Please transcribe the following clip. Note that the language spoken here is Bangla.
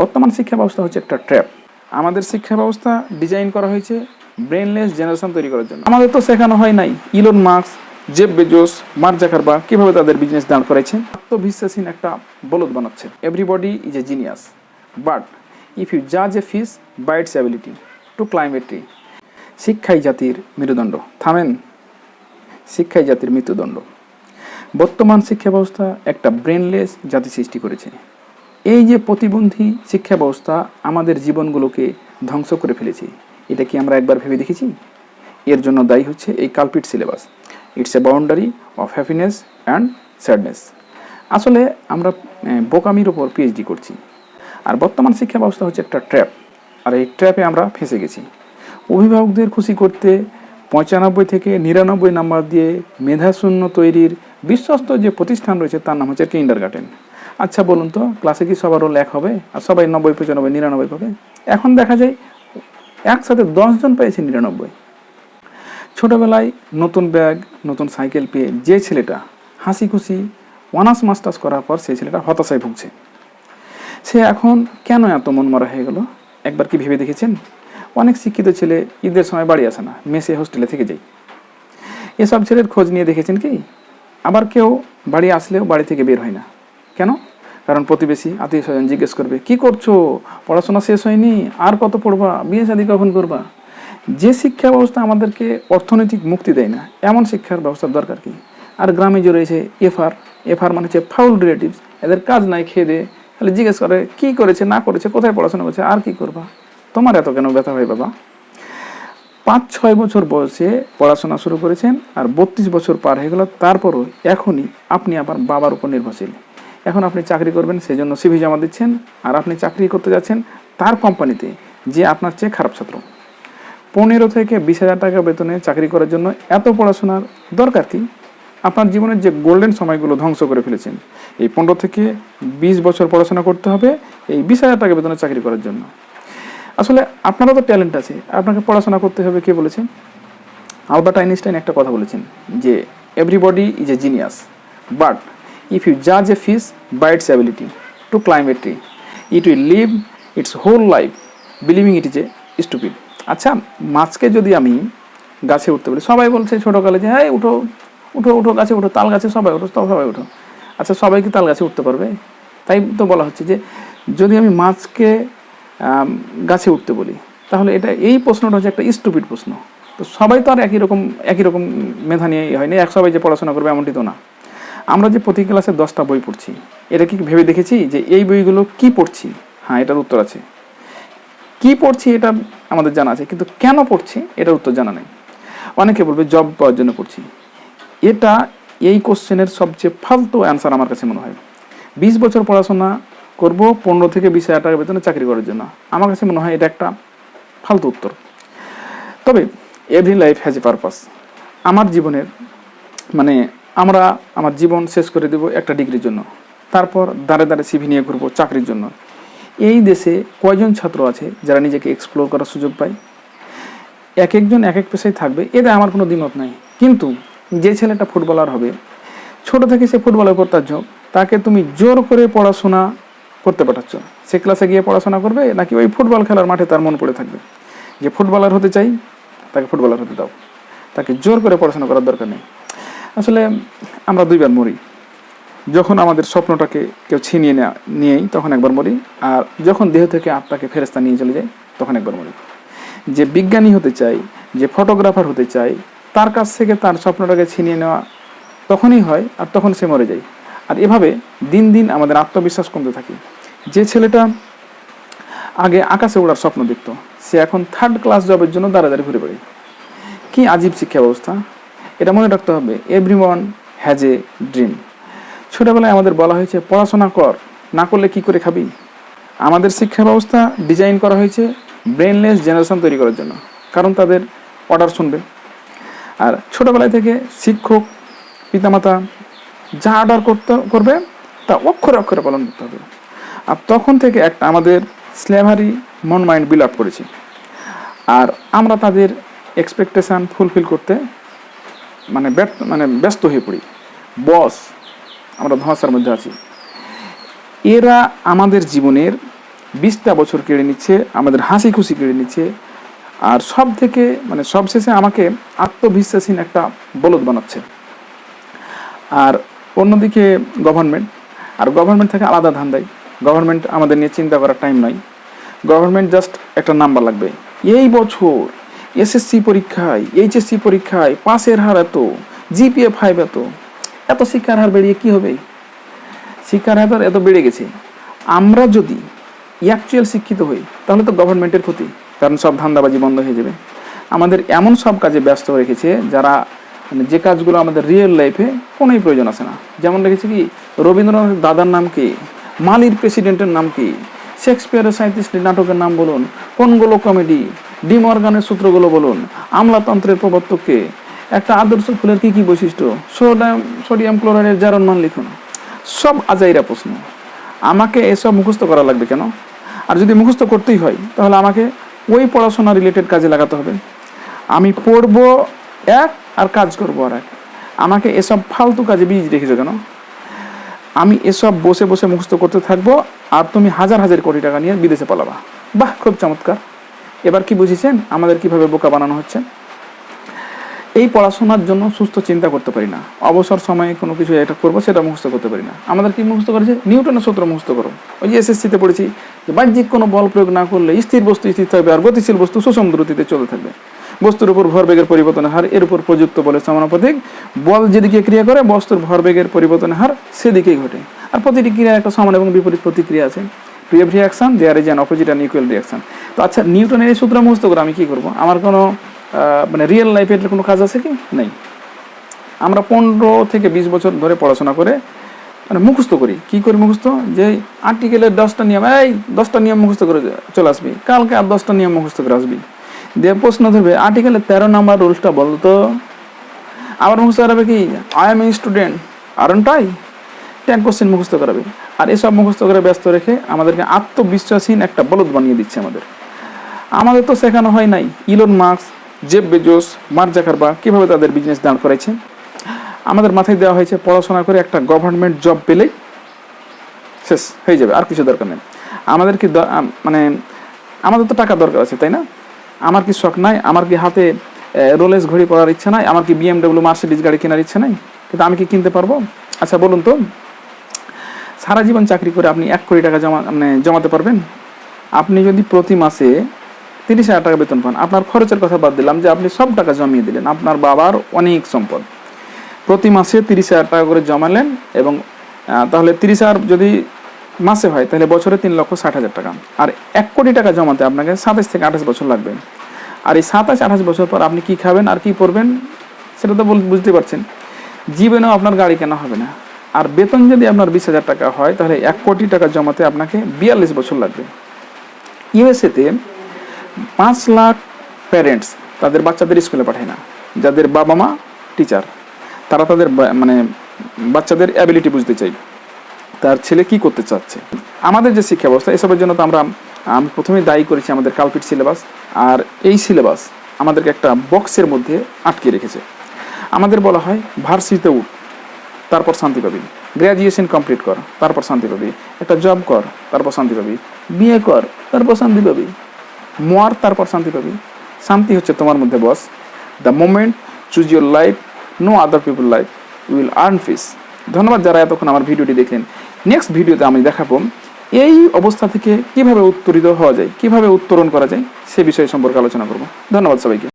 বর্তমান শিক্ষা ব্যবস্থা হচ্ছে একটা ট্র্যাপ আমাদের শিক্ষা ব্যবস্থা ডিজাইন করা হয়েছে ব্রেনলেস জেনারেশন তৈরি করার জন্য। আমাদের তো শেখানো হয় নাই। Elon Musk Jeff Bezos Mark Zuckerberg কীভাবে তাদের বিজনেস দাঁড় করেছে আত্মবিশ্বাসীন একটা বলদ বানাচ্ছে। Everybody is a genius but if you জাজ a fish by its ability to climb a tree শিক্ষাই জাতির মেরুদণ্ড। থামেন। শিক্ষাই জাতির মৃত্যুদণ্ড। বর্তমান শিক্ষা ব্যবস্থা একটা ব্রেনলেস জাতি সৃষ্টি করেছে। এই যে প্রতিবন্ধী শিক্ষা ব্যবস্থা আমাদের জীবনগুলোকে ধ্বংস করে ফেলেছে, এটা কি আমরা একবার ভেবে দেখেছি? এর জন্য দায়ী হচ্ছে এই culprit syllabus it's a boundary of happiness and sadness আসলে আমরা বোকামির ওপর পিএইচডি করছি। আর বর্তমান শিক্ষা ব্যবস্থা হচ্ছে একটা ট্র্যাপ আর এই ট্র্যাপে আমরা ফেঁসে গেছি। অভিভাবকদের খুশি করতে পঁচানব্বই থেকে নিরানব্বই নাম্বার দিয়ে মেধাশূন্য তৈরির বিশ্বস্ত যে প্রতিষ্ঠান রয়েছে, তার নাম হচ্ছে কিন্ডার গার্ডেন আচ্ছা বলুন তো ক্লাসে কি সবারও লেখ হবে? আর সবাই নব্বই, পঁচানব্বই, নিরানব্বই পাবে? এখন দেখা যায়, একসাথে দশজন পেয়েছে নিরানব্বই। ছোটবেলায় নতুন ব্যাগ নতুন সাইকেল পেয়ে যে ছেলেটা হাসি খুশি অনার্স মাস্টার্স করার পর সেই ছেলেটা হতাশায় ভুগছে। সে এখন কেন এত মন মরা হয়ে গেল? একবার কি ভেবে দেখেছেন? অনেক শিক্ষিত ছেলে ঈদের সময় বাড়ি আসে না, মেসে হোস্টেলে থেকে যায়। এসব ছেলের খোঁজ নিয়ে দেখেছেন কি? আবার কেউ বাড়ি আসলেও বাড়ি থেকে বের হয় না। কেন? কারণ প্রতিবেশী আত্মীয় স্বজন জিজ্ঞেস করবে, কি করছ? পড়াশোনা শেষ হয়নি, আর কত পড়বা? বিয়ে শাদী কখন করবা? যে শিক্ষা ব্যবস্থা আমাদেরকে অর্থনৈতিক মুক্তি দেয় না, এমন শিক্ষার ব্যবস্থার দরকার কি? আর গ্রামে যে রয়েছে এফআর এফআর মানে হচ্ছে ফাউল রিলেটিভস, এদের কাজ নাই, খেয়ে দে। তাহলে জিজ্ঞেস করে, কি করেছে, না করেছে, কোথায় পড়াশোনা করেছে, আর কি করবা? তোমার এত কেন ব্যথা হয়, বাবা? পাঁচ ছয় বছর বয়সে পড়াশোনা শুরু করেছেন আর বত্রিশ বছর পার হয়ে গেল, তারপরও এখনই আপনি আবার বাবার উপর নির্ভরশীল। এখন আপনি চাকরি করবেন সেই জন্য সিভি জমা দিচ্ছেন, আর আপনি চাকরি করতে যাচ্ছেন তার কোম্পানিতে, যে আপনার চেয়ে খারাপ ছাত্র। পনেরো থেকে বিশ হাজার টাকা বেতনে চাকরি করার জন্য এত পড়াশোনার দরকার কি? আপনার জীবনের যে গোল্ডেন সময়গুলো ধ্বংস করে ফেলেছেন, এই পনেরো থেকে বিশ বছর পড়াশোনা করতে হবে, এই বিশ হাজার টাকা বেতনে চাকরি করার জন্য। আসলে আপনারও তো ট্যালেন্ট আছে, আপনাকে পড়াশোনা করতে হবে, কে বলেছেন? আলবার্ট আইনস্টাইন একটা কথা বলেছেন, যে everybody is a genius but if you জাজ a fish by its ability to climb a tree it will live its whole life believing it is a stupid আচ্ছা মাছকে যদি আমি গাছে উঠতে বলি, সবাই বলছে ছোটোকালে যে হ্যাঁ উঠো উঠো উঠো গাছে, উঠো, তাল গাছে সবাই উঠো তো সবাই উঠো। আচ্ছা সবাই কি তাল গাছে উঠতে পারবে? তাই তো বলা হচ্ছে যে, যদি আমি মাছকে গাছে উঠতে বলি, তাহলে এটা, এই প্রশ্নটা হচ্ছে একটা স্টুপিড প্রশ্ন। তো সবাই তো আর একই রকম একই রকম মেধা নিয়ে হয়নি এক সবাই যে পড়াশোনা করবে এমনটি তো না। আমরা যে প্রতি ক্লাসে দশটা বই পড়ছি, এটা কি ভেবে দেখেছি যে এই বইগুলো কি পড়ছি? হ্যাঁ এটার উত্তর আছে। কি পড়ছি এটা আমাদের জানা আছে, কিন্তু কেন পড়ছি এটার উত্তর জানা নেই। অনেকে বলবে জব পাওয়ার জন্য পড়ছি। এটা এই কোশ্চেনের সবচেয়ে ফালতু অ্যান্সার আমার কাছে মনে হয়। বিশ বছর পড়াশোনা করব, পনেরো থেকে বিশ হাজার টাকা বেতনে চাকরি করার জন্য। আমার কাছে মনে হয় এটা একটা ফালতু উত্তর। তবে every life has a purpose. আমার জীবনের মানে আমরা আমার জীবন শেষ করে দেব একটা ডিগ্রির জন্য। তারপর দাঁড়ে দাঁড়ে সিভি নিয়ে ঘুরবো চাকরির জন্য। এই দেশে কয়জন ছাত্র আছে যারা নিজেকে এক্সপ্লোর করার সুযোগ পায়? এক একজন এক এক পেশায় থাকবে, এতে আমার কোনো দ্বিমত নাই। কিন্তু যে ছেলেটা ফুটবলার হবে, ছোট থেকে সে ফুটবলার করতে ঝোঁক তাকে তুমি জোর করে পড়াশোনা করতে পাঠাচ্ছ। সে ক্লাসে গিয়ে পড়াশোনা করবে নাকি ওই ফুটবল খেলার মাঠে তার মন পড়ে থাকবে? যে ফুটবলার হতে চাই, তাকে ফুটবলার হতে দাও। তাকে জোর করে পড়াশোনা করার দরকার নেই। আসলে আমরা দুইবার মরি। যখন আমাদের স্বপ্নটাকে কেউ ছিনিয়ে নেওয়া নিয়েই তখন একবার মরি, আর যখন দেহ থেকে আত্মাকে ফেরেস্তা নিয়ে চলে যায়, তখন একবার মরি। যে বিজ্ঞানী হতে চাই, যে ফটোগ্রাফার হতে চাই, তার কাছ থেকে তার স্বপ্নটাকে ছিনিয়ে নেওয়া তখনই হয়, আর তখন সে মরে যায়। আর এভাবে দিন দিন আমাদের আত্মবিশ্বাস কমতে থাকে। যে ছেলেটা আগে আকাশে ওড়ার স্বপ্ন দেখতো, সে এখন থার্ড ক্লাস জবের জন্য দাঁড়া দাঁড়িয়ে ঘুরে বেড়ায়। কি আজীব শিক্ষা ব্যবস্থা! এটা মনে রাখতে হবে every one has a dream ছোটবেলায় আমাদের বলা হয়েছে, পড়াশোনা কর, না করলে কি করে খাবি? আমাদের শিক্ষা ব্যবস্থা ডিজাইন করা হয়েছে ব্রেনলেস জেনারেশন তৈরি করার জন্য, কারণ তাদের অর্ডার শুনবে। আর ছোটবেলায় থেকে শিক্ষক, পিতামাতা যা অর্ডার করতে, করবে, তা অক্ষরে অক্ষরে পালন করতে হবে। আর তখন থেকে একটা আমাদের স্লেভারি মন মাইন্ড বিল আপ করেছি। আর আমরা তাদের এক্সপেকটেশান ফুলফিল করতে মানে মানে ব্যস্ত হয়ে পড়ি। বস, আমরা ধসার মধ্যে আছি। এরা আমাদের জীবনের বিশটা বছর কেড়ে নিচ্ছে, আমাদের হাসি খুশি কেড়ে নিচ্ছে, আর সব থেকে মানে সবশেষে আমাকে আত্মবিশ্বাসীন একটা বলদ বানাচ্ছে। আর অন্যদিকে গভর্নমেন্ট আর গভর্নমেন্ট থেকে আলাদা ধান্দাই গভর্নমেন্ট আমাদের নিয়ে চিন্তা করার টাইম নয় গভর্নমেন্ট জাস্ট একটা নাম্বার লাগবে। এই বছর এসএসসি পরীক্ষায় এইচএসসি পরীক্ষায় পাসের হার এত জিপিএ ফাইভ এত। এত শিক্ষার হার বেরিয়ে কি হবে? শিক্ষার হার এত বেড়ে গেছে। আমরা যদি অ্যাকচুয়াল শিক্ষিত হই, তাহলে তো গভর্নমেন্টের ক্ষতি, কারণ সব ধান্দাবাজি বন্ধ হয়ে যাবে। আমাদের এমন সব কাজে ব্যস্ত রেখেছে যারা মানে যে কাজগুলো আমাদের রিয়েল লাইফে কোনোই প্রয়োজন আছে না। যেমন রেখেছে কি রবীন্দ্রনাথের দাদার নাম কি, মালির প্রেসিডেন্টের নাম কি শেক্সপিয়ারের সাঁত্রিশটি নাটকের নাম বলুন কোনগুলো কমেডি ডিমর্গানের সূত্রগুলো বলুন। আমলাতন্ত্রের প্রবর্তককে একটা আদর্শ ফুলের কি কি বৈশিষ্ট্য? সোডিয়াম সোডিয়াম ক্লোরাইডের জারণ মান লিখুন। সব আজাইরা প্রশ্ন। আমাকে এসব মুখস্থ করা লাগবে কেন? আর যদি মুখস্থ করতেই হয়, তাহলে আমাকে ওই পড়াশোনা রিলেটেড কাজে লাগাতে হবে। আমি পড়ব এক আর কাজ করব আর এক। আমাকে এসব ফালতু কাজে বীজ রেখেছো কেন? আমি এসব বসে বসে মুখস্থ করতে থাকব, আর তুমি হাজার হাজার কোটি টাকা নিয়ে বিদেশে পালাবা। বাহ, খুব চমৎকার। এবার কি বুঝেছেন? আমাদের কীভাবে বোকা বানানো হচ্ছে? এই পড়াশোনার জন্য সুস্থ চিন্তা করতে পারি না। অবসর সময়ে কোনো কিছু এটা করব, সেটা মুখস্থ করতে পারি না। আমাদের কি মুখস্থ করেছে নিউটনের সূত্র মুখস্থ করো। ওই যে এসএসসিতে পড়েছি যে বাহ্যিক কোনো বল প্রয়োগ না করলে স্থির বস্তু স্থির থাকবে আর গতিশীল বস্তু সুষম দ্রুতিতে চলতে থাকবে। বস্তুর উপর ভরবেগের পরিবর্তনের হার, এর উপর প্রযুক্ত বলে সমানুপাতিক। বল যেদিকে ক্রিয়া করে, বস্তুর ভরবেগের পরিবর্তনের হার সেদিকেই ঘটে। আর প্রতিটি ক্রিয়ার একটা সমান এবং বিপরীত প্রতিক্রিয়া আছে। প্রিয় reaction there is an opposite and equal reaction তো আচ্ছা নিউটনের এই সূত্র মুখস্থ করে আমি কী করব? আমার কোনো মানে রিয়েল লাইফের কোনো কাজ আছে কি? নেই। আমরা পনেরো থেকে বিশ বছর ধরে পড়াশোনা করে মানে মুখস্থ করি। কি করি মুখস্থ? যে আর্টিকেলের দশটা নিয়ম, এই দশটা নিয়ম মুখস্থ করে চলে আসবি। কালকে আর দশটা নিয়ম মুখস্থ করে আসবি। দিয়ে প্রশ্ন ধরবে আর্টিকেলের তেরো নাম্বার রুলসটা বলতো? আবার মুখস্থ করাবে কি? I am a student aren't I? Tag question মুখস্থ করাবে। আর এসব মুখস্থ করে ব্যস্ত রেখে আমাদেরকে আত্মবিশ্বাসহীন একটা বলদ বানিয়ে দিচ্ছে আমাদের। আমাদের তো শেখানো হয় নাই। Elon Musk Jeff Bezos, Mark Zuckerberg কীভাবে তাদের বিজনেস দাঁড় করেছে? আমাদের মাথায় দেওয়া হয়েছে পড়াশোনা করে একটা গভর্নমেন্ট জব পেলেই শেষ, হয়ে যাবে, আর কিছু দরকার নেই। আমাদের কি মানে আমাদের তো টাকা দরকার আছে, তাই না? আমার কি শখ নাই? আমার কি হাতে রোলেস ঘড়ি পরার ইচ্ছা নাই? আমার কি বিএমডব্লিউ মার্সিডিজ গাড়ি কেনার ইচ্ছা নাই? কিন্তু আমি কি কিনতে পারব? আচ্ছা বলুন তো। সারা জীবন চাকরি করে আপনি এক কোটি টাকা জমা মানে জমাতে পারবেন? আপনি যদি প্রতি মাসে তিরিশ হাজার টাকা বেতন পান, আপনার খরচের কথা বাদ দিলাম যে আপনি সব টাকা জমিয়ে দিলেন, আপনার বাবার অনেক সম্পদ। প্রতি মাসে তিরিশ হাজার টাকা করে জমালেন এবং তাহলে তিরিশ হাজার যদি মাসে হয়, তাহলে বছরে তিন লক্ষ ষাট হাজার টাকা। আর এক কোটি টাকা জমাতে আপনাকে সাতাশ থেকে আঠাশ বছর লাগবে। আর এই সাতাশ, আঠাশ বছর পর আপনি কি খাবেন আর কি করবেন সেটা তো বুঝতে পারছেন। জীবনেও আপনার গাড়ি কেনা হবে না। আর বেতন যদি আপনার বিশ হাজার টাকা হয়, তাহলে এক কোটি টাকা জমাতে আপনাকে বিয়াল্লিশ বছর লাগবে। ইউএসএতে পাঁচ লাখ প্যারেন্টস তাদের বাচ্চাদের স্কুলে পাঠায় না। যাদের বাবা মা টিচার তারা তাদের মানে বাচ্চাদের অ্যাবিলিটি বুঝতে চাই। তার ছেলে কি করতে চাচ্ছে? আমাদের যে শিক্ষা ব্যবস্থা, এসবের জন্য তো আমরা, আমি প্রথমেই দায়ী করেছি আমাদের কালপিট সিলেবাস আর এই সিলেবাস আমাদেরকে একটা বক্সের মধ্যে আটকে রেখেছে। আমাদের বলা হয় ভার্সিতে উঠ। তারপর শান্তি পাবি। গ্র্যাজুয়েশন কমপ্লিট কর, তারপর শান্তি পাবি। একটা জব কর, তারপর শান্তি পাবি। বিয়ে কর, তারপর শান্তি পাবি। মর, তারপর শান্তি পাবি। শান্তি হচ্ছে তোমার মধ্যে boss the moment choose your life no other people life will earn fish ধন্যবাদ যারা এতক্ষণ আমার ভিডিওটি দেখলেন। নেক্সট ভিডিওতে আমি দেখাবো এই অবস্থা থেকে কীভাবে উত্তরিত হওয়া যায়, কীভাবে উত্তরণ করা যায়, সে বিষয়ে সম্পর্কে আলোচনা করব। ধন্যবাদ সবাইকে।